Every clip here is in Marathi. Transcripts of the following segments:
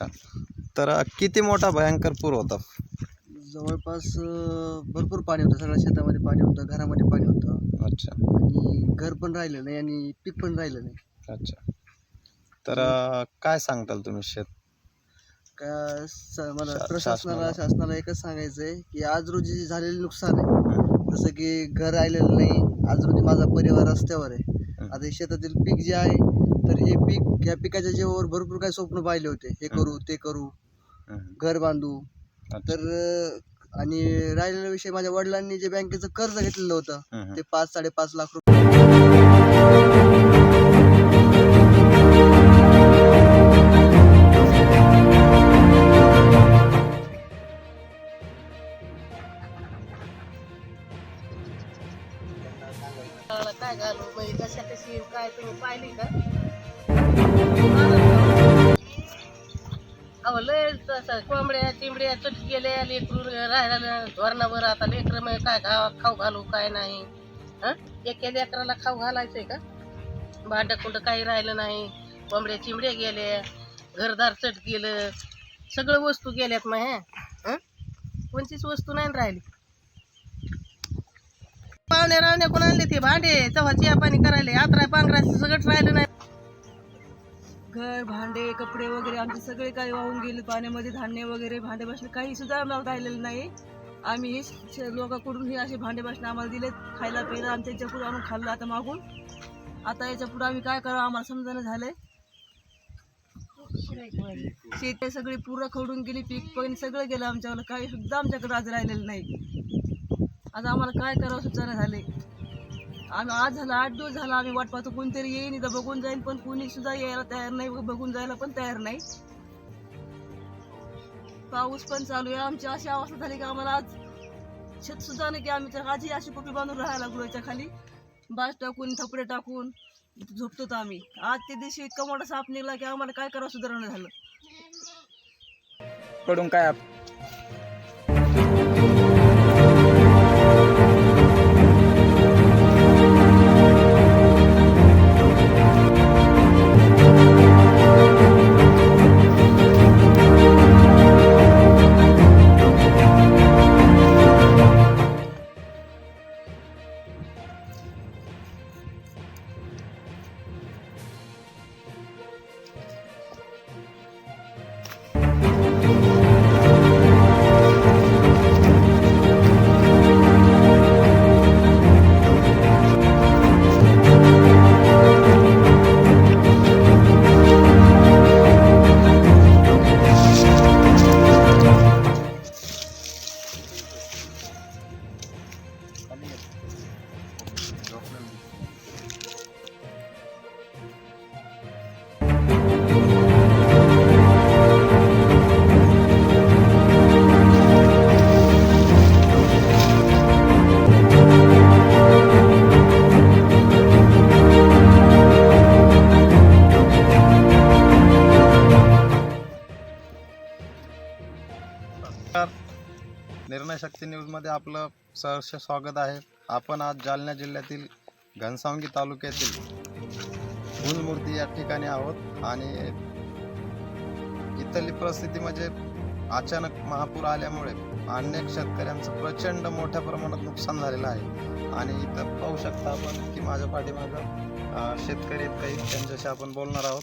अच्छा तर किती मोठा भयंकर पूर होता? जवळपास अं, भरपूर पाणी होतं. सगळ्या शेतामध्ये पाणी होतं घरामध्ये पाणी होतं. अच्छा. आणि घर पण राहिलं नाही आणि पीक पण राहिलं नाही. अच्छा. तर अ, काय सांगताल तुम्ही शेत? का स- मला शा- प्रशासनाला शासनाला. शासनाला एकच सांगायचं आहे की आज रोजी जे झालेलं नुकसान आहे जसं की घर राहिलेलं नाही आज रोजी माझा परिवार रस्त्यावर आहे. आता हे शेतातील पीक जे आहे तर हे पीक या पिकाच्या जीवावर भरपूर काही स्वप्न पाहिले होते हे. करू ते करू. घर बांधू. तर आणि राहिलेला विषय माझ्या वडिलांनी जे बँकेचं कर्ज घेतलेलं होतं. ते पाच साडेपाच लाख रुपये काय घालू बाई कशा कशी काय तुम्ही पाहिली का कोंबड्या चिंबड्या चट गेल्या लेकरून राहिला धोरणावर आता लेकर मग काय घा खाऊ घालू काय नाही. हा? एका लेकराला खाऊ घालायचंय का? भांड कुंड काही राहिलं नाही. कोंबड्या चिंबड्या गेल्या घरदार चट गेलं सगळं वस्तू गेल्यात मग ह्या कोणतीच वस्तू नाही राहिली. पाहुण्या राहण्या कोण आणले ते भांडे? तेव्हा चिया पाणी करायला. यात्रा पांघरायचं सगळंच राहिलं नाही. घर भांडे कपडे वगैरे आमचे सगळे काही वाहून गेले. पाण्यामध्ये धान्य वगैरे भांडे भाषण काही सुद्धा आम्हाला राहिलेलं नाही. आम्ही हे लोकांकडून हे असे भांडे भाषण आम्हाला दिलेत. खायला प्यायला आणि त्यांच्या पुढे आणून खाल्लं आता मागून. आता याच्यापुढे आम्ही काय करावं आम्हाला समजायला झालंय. शेती सगळी पूर्ण खडून गेली पीक पण सगळं गेलं आमच्यावर. काही सुद्धा आमच्याकडे आज राहिलेलं नाही. आता आम्हाला काय करावं सुचायला झाले आम्ही आज झाला आठ दिवस झाला आम्ही वाट पाहतो कोणतरी येईन इथं बघून जाईन पण कोणी सुद्धा यायला तयार नाही बघून जायला पण तयार नाही. पाऊस पण चालू आहे आमची अशी अवस्था झाली की आम्हाला आज शेत सुद्धा नाही की आम्ही तर आजही अशी कोपी बांधून राहायला लागलो याच्या खाली. बाज टाकून थपडे टाकून झोपतो तर आम्ही. आज ते दिवशी इतका मोठा साप निघला की आम्हाला काय करावं सुधारणा झालं. कडून काय शक्ती न्यूजमध्ये आपलं सहर्ष स्वागत आहे. आपण आज जालना जिल्ह्यातील घनसावंगी तालुक्यातील मूलमूर्ती या ठिकाणी आहोत आणि इथली परिस्थिती म्हणजे अचानक महापूर आल्यामुळे अनेक शेतकऱ्यांचं प्रचंड मोठ्या प्रमाणात नुकसान झालेलं आहे. आणि इथं पाहू शकता आपण की माझ्या पाठीमागं शेतकरी काही त्यांच्याशी आपण बोलणार आहोत.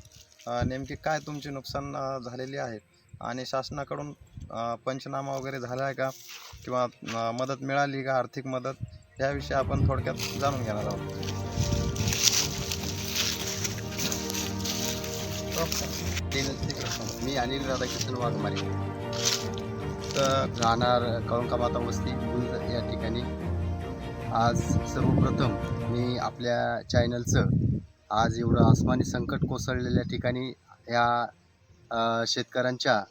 नेमकी काय तुमची नुकसान झालेली आहे? आणि शासनाकडून पंचनामा वगैरे झाला आहे का? किंवा मदत मिळाली का? आर्थिक मदत? याविषयी आपण थोडक्यात जाणून घेणार आहोत. मी अनिल राधाकृष्ण वाघमारे. तर राहणार कळंकामाता वस्ती गुंज या ठिकाणी. आज सर्वप्रथम मी आपल्या चॅनलचं आज एवढं आसमानी संकट कोसळलेल्या ठिकाणी या शेतकऱ्यांच्या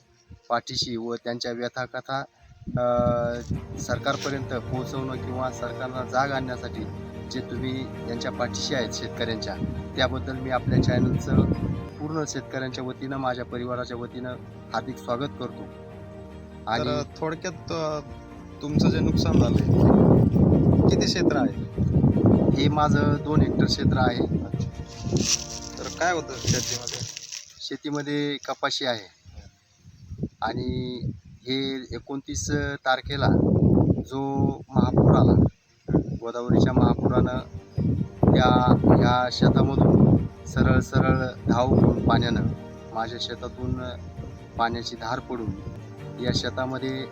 पाठीशी व त्यांच्या व्यथाकथा अ, सरकारपर्यंत पोहोचवणं किंवा सरकारला जाग आणण्यासाठी जे तुम्ही त्यांच्या पाठीशी आहेत शेतकऱ्यांच्या त्याबद्दल मी आपल्या चॅनलचं पूर्ण शेतकऱ्यांच्या वतीनं माझ्या परिवाराच्या वतीनं हार्दिक स्वागत करतो. आणि थोडक्यात तुमचं जे नुकसान झालं किती क्षेत्र आहे? हे माझं दोन हेक्टर क्षेत्र आहे. तर काय होतं शेतीमध्ये? शेतीमध्ये कपाशी आहे. आणि हे एकोणतीस तारखेला जो महापूर आला गोदावरीच्या महापुरानं त्या ह्या शेतामधून सरळ सरळ धाव घेऊन पाण्यानं माझ्या शेतातून पाण्याची धार पडून या शेतामध्ये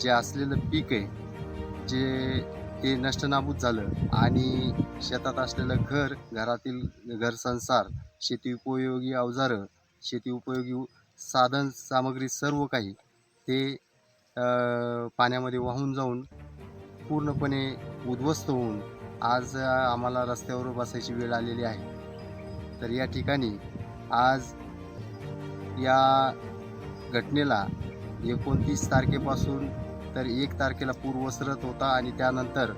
जे असलेलं पीक आहे जे ते नष्टनाबूत झालं आणि शेतात असलेलं घर घरातील घर संसार शेती उपयोगी अवजारं शेती उपयोगी साधन सामग्री सर्व काही ते पाण्यामध्ये वाहून जाऊन पूर्णपणे उद्ध्वस्त होऊन आज आम्हाला रस्त्यावर बसायची वेळ आलेली आहे. तर या ठिकाणी आज या घटनेला एकोणतीस तारखेपासून तर एक तारखेला पूर वसरत होता आणि त्यानंतर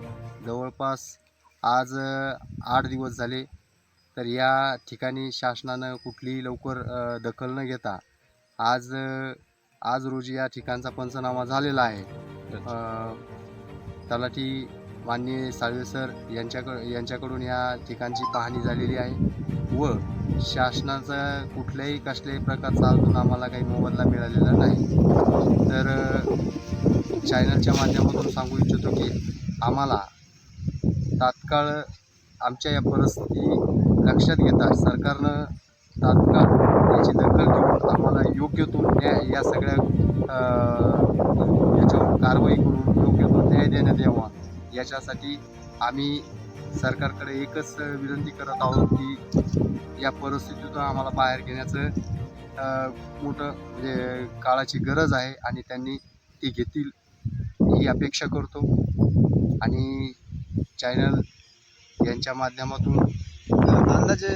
जवळपास आज आठ दिवस झाले. तर या ठिकाणी शासनानं कुठलीही लवकर दखल न घेता आज आज रोजी या ठिकाणचा पंचनामा झालेला आहे. तलाठी माननीय साळवे सर यांच्याकड यांच्याकडून या ठिकाणची पाहणी झालेली आहे. व शासनाचा कुठल्याही कसल्याही प्रकारचा अजून आम्हाला काही मोबदला मिळालेला नाही. तर चॅनलच्या माध्यमातून सांगू इच्छितो की आम्हाला तात्काळ आमच्या या परिस्थिती लक्षात घेता सरकारनं तात्काळ याची दखल घेऊन आम्हाला योग्य तो न्याय या सगळ्या याच्यावर कारवाई करून योग्य तो न्याय देण्यात यावा. याच्यासाठी आम्ही सरकारकडे एकच विनंती करत आहोत की या परिस्थितीतून आम्हाला बाहेर घेण्याचं मोठं म्हणजे काळाची गरज आहे आणि त्यांनी ती घेतील ही अपेक्षा करतो. आणि चॅनल यांच्या माध्यमातून अंदाजे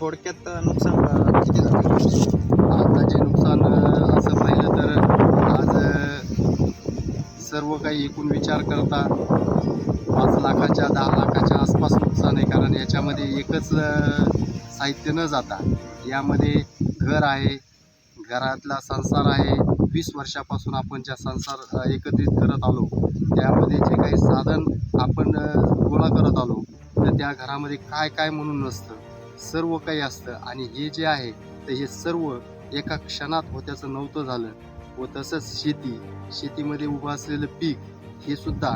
थोडक्यात नुकसान किती झालं? अंदाजे नुकसान असं पाहिलं तर आज सर्व काही एकूण विचार करता पाच लाखाच्या दहा लाखाच्या आसपास नुकसान आहे. कारण याच्यामध्ये एकच साहित्य न जाता यामध्ये घर आहे घरातला संसार आहे. वीस वर्षापासून आपण ज्या संसार एकत्रित करत आलो त्यामध्ये जे काही साधन आपण गोळा करत आलो तर त्या घरामध्ये काय काय म्हणून नसतं? सर्व काही असतं. आणि हे जे आहे तर हे सर्व एका क्षणात होत्याचं नव्हतं झालं. व तसंच शेती. शेतीमध्ये उभं असलेलं पीक हे सुद्धा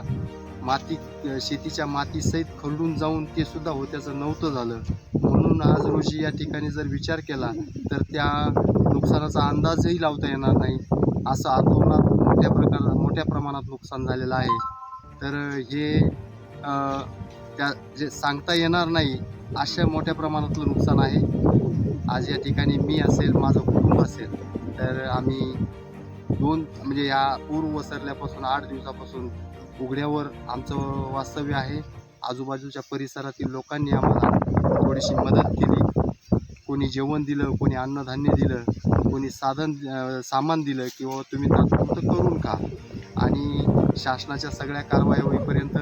माती शेतीच्या मातीसहित खरडून जाऊन ते सुद्धा होत्याचं नव्हतं झालं. म्हणून आज रोजी या ठिकाणी जर विचार केला तर त्या नुकसानाचा अंदाजही लावता येणार नाही. असं आतोनात मोठ्या प्रकार मोठ्या प्रमाणात नुकसान झालेलं आहे. तर हे त्या जे सांगता येणार नाही अशा मोठ्या प्रमाणातलं नुकसान आहे. आज या ठिकाणी मी असेल माझं कुटुंब असेल तर आम्ही दोन म्हणजे या पूर वसरल्यापासून आठ दिवसापासून उघड्यावर आमचं वास्तव्य आहे. आजूबाजूच्या परिसरातील लोकांनी आम्हाला थोडीशी मदत केली. कोणी जेवण दिलं कोणी अन्नधान्य दिलं कोणी साधन सामान दिलं किंवा तुम्ही तात्पुरतं करून खा. आणि शासनाच्या सगळ्या कारवाई होईपर्यंत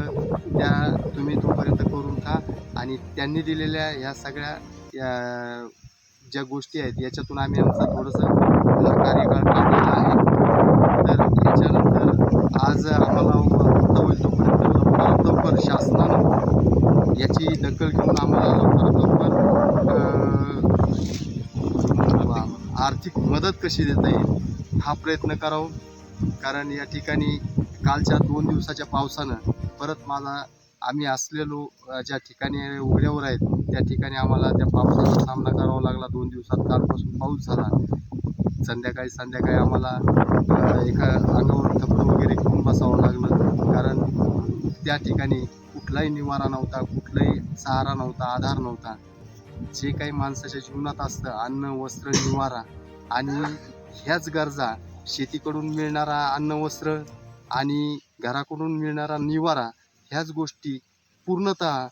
त्या तुम्ही तोपर्यंत करून खा. आणि त्यांनी दिलेल्या ह्या सगळ्या या ज्या गोष्टी आहेत याच्यातून आम्ही आमचं थोडंसं कार्यकाळ काढलेला आहे. तर याच्यानंतर आज आम्हाला होता होईल तोपर्यंत लवकरात लवकर शासनानं याची दखल घेऊन आम्हाला लवकरात लवकर आर्थिक मदत कशी देता येईल हा प्रयत्न करावं. कारण या ठिकाणी कालच्या दोन दिवसाच्या पावसानं परत माझा आम्ही असलेलो ज्या ठिकाणी उघड्यावर आहेत त्या ठिकाणी आम्हाला त्या पावसाचा सामना करावा लागला. दोन दिवसात कालपासून पाऊस झाला. संध्याकाळी संध्याकाळी आम्हाला एका अंगावर थपडं वगैरे घेऊन बसावं लागलं. कारण त्या ठिकाणी कुठलाही निवारा नव्हता कुठलाही सहारा नव्हता आधार नव्हता. जे काही माणसाच्या जीवनात असतं अन्न वस्त्र निवारा आणि ह्याच गरजा शेतीकडून मिळणारा अन्न वस्त्र आणि घराकडून मिळणारा निवारा ह्याच गोष्टी पूर्णतः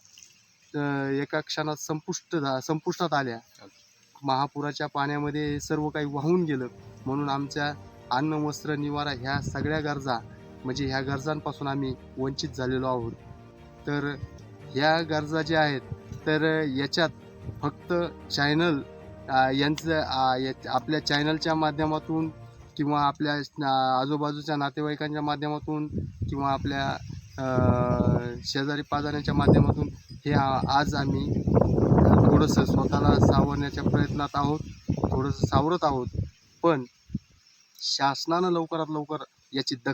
एका क्षणात संपुष्ट झा संपुष्टात आल्या. महापुराच्या पाण्यामध्ये सर्व काही वाहून गेलं. म्हणून आमच्या अन्न वस्त्र निवारा ह्या सगळ्या गरजा म्हणजे ह्या गरजांपासून आम्ही वंचित झालेलो आहोत. तर ह्या गरजा ज्या आहेत तर याच्यात फक्त चॅनल यांचं या- आपल्या चॅनलच्या माध्यमातून किंवा आपल्या आजूबाजूच्या नातेवाईकांच्या माध्यमातून किंवा आपल्या शेजारी पाजाऱ्यांच्या माध्यमातून हे आज आम्ही थोडंसं स्वतःला सावरण्याच्या प्रयत्नात आहोत थोडंसं सावरत आहोत. पण शासनानं लवकरात लवकर याची दख